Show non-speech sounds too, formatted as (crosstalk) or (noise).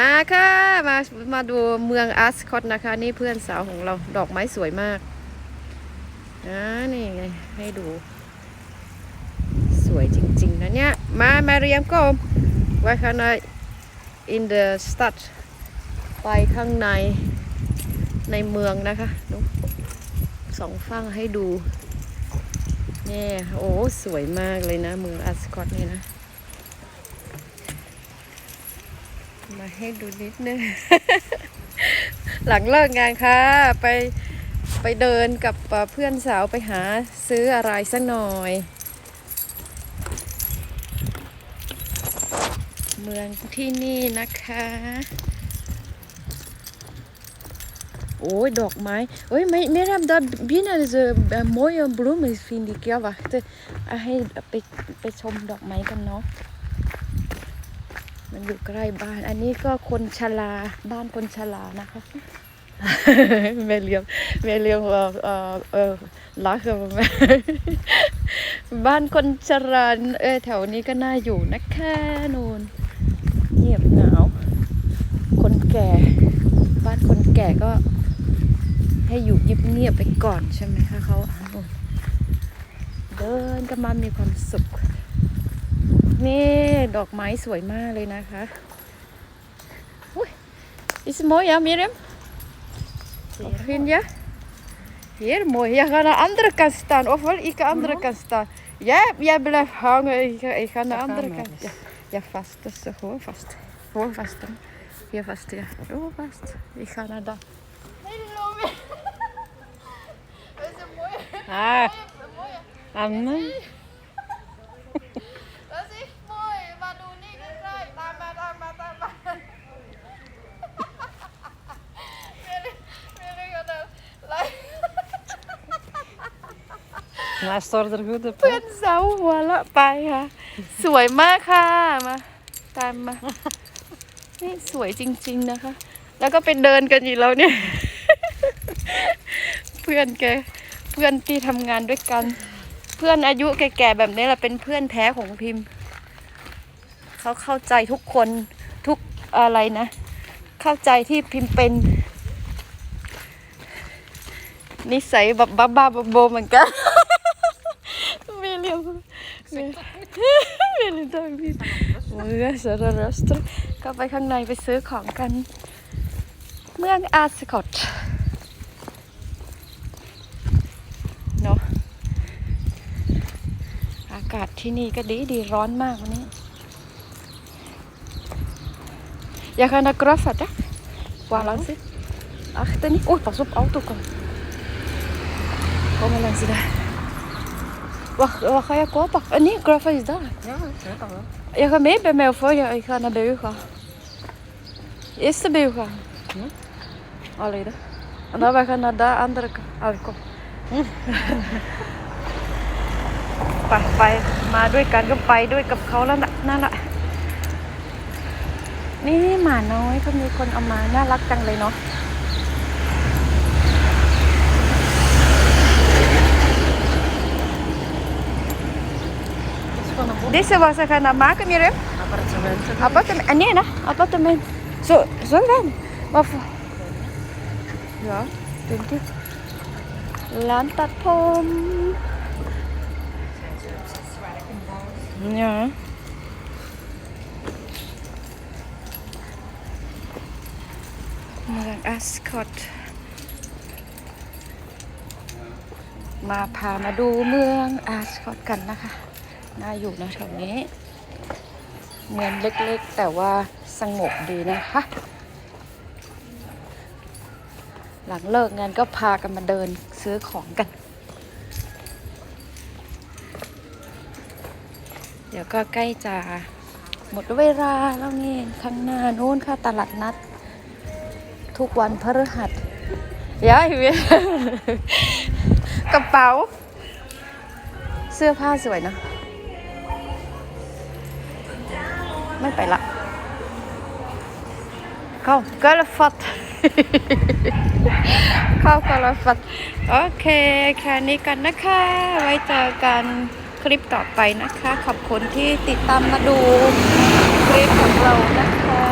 อ่าค่ะมามาดูเมืองอาสคอตนะคะ นี่เพื่อนสาวของเราดอกไม้สวยมากอ่านี่ไงให้ดู สวยจริง ๆ นะเนี่ย มามาเรียมก็ไว้ข้างใน in the stad ไปข้างในในเมืองนะคะดูสองฝั่งให้ดูนี่โอ้ สวยมากเลยนะ เมืองอาสคอตนี่นะ มาให้ดูนิดนึง หลังเลิกงานค่ะ ไปไปเดินกับเพื่อนสาวไปหาซื้ออะไรสักหน่อย เมืองที่นี่นะคะ โอ้ยดอกไม้โอ้ยไม่ไม่รับดอกบินอะไรจะมอยบลูมฟินดิเกียวะจะให้ไปไปชมดอกไม้กันเนาะ มันอยู่ใกล้บ้าน อันนี้ก็คนชราบ้านคนชรานะคะแม่เลี้ยงแม่เลี้ยงเออเออเออรักกับแม่บ้านคนชราเออแถวนี้ก็น่าอยู่นะคะนูนเงียบเหงา คนแก่ บ้านคนแก่ก็ ให้อยู่ยิบเงียบไปก่อนใช่ไหมคะเขาเดินกันมามีความสุข นี่ดอกไม้สวยมากเลยนะคะอุ้ย is mooi ja Miriam Of vind je Heel mooi. Je gaat naar de andere kant staan. Ofwel, ik aan de andere kant staan. Jij, jij blijft hangen. Ik ga, ik ga naar de andere gaan we kant. Ja, ja, vast. Dat is toch gewoon vast. Gewoon vast. Hè. Hier vast, ja. Gewoon vast. Ik ga naar daar. (laughs) Ah, (laughs) Anne. Hij staat er goed op. เพื่อนสาวหัวละไปค่ะ สวยมากค่ะมาตามมา นี่สวยจริง ๆนะคะ แล้วก็ไปเดินกันอยู่แล้วเนี่ย เพื่อนแกเพื่อนที่ทำงานด้วยกัน เพื่อนอายุแก่ๆแบบนี้แหละเป็นเพื่อนแท้ของพิมพ์ เขาเข้าใจทุกคนทุกอะไรนะ เข้าใจที่พิมพ์เป็น นิสัยแบบบ้าๆบอๆเหมือนกัน เรียกไม่ไม่เรียกตัวพี่เมื่อสารรัสตรก็ไปข้างในไปซื้อของกัน เมืองอาสคอตเนาะอากาศที่นี่ก็ดีดีร้อนมากวันนี้ Jag kan ha graffa det. Waar langs zit? Achter niet. Oh, pas op, auto komt. Kom maar langs daar. Wat, wat ga je kopen? Eh, nee, graffa is daar. Ja, dat kan wel. Je gaat mee bij mij of wat? Ja, ik ga naar bij u gaan. Eerst bij u gaan. Hm? Allee, hè. En dan we gaan naar de andere kant. Allee, kom. ไปไปมาด้วยกันก็ไปด้วยกับเขาแล้วนะนั่นแหละนี่หมาน้อยก็มีคนเอามาน่ารักจังเลยเนาะ Het is gewoon een boek. Deze was ze gaan maken, Miriam. Appartementen. Appartement. eh, Nee, nee, appartement. Zo, zo dan. Maar voor... Ja, denk ik. ร้านตัดผมเนี่ยเมืองอาสคอตมาพามาดูเมืองอาสคอตกันนะคะ น่าอยู่นะแถวนี้ เมืองเล็กๆ แต่ว่าสงบดีนะคะ หลังเลิกงานก็พากันมาเดินซื้อของกัน เดี๋ยวก็ใกล้จะหมดเวลาแล้วนี่ข้างหน้านู้นค่ะตลาดนัด ทุกวันพฤหัสย้ายเวียกระเป๋า เสื้อผ้าสวยนะ ไม่ไปละ เข้ากระฟัดเข้ากระฟัดโอเค แค่นี้กันนะคะ ไว้เจอกันคลิปต่อไปนะคะ ขอบคุณที่ติดตามมาดูคลิปของเรานะคะ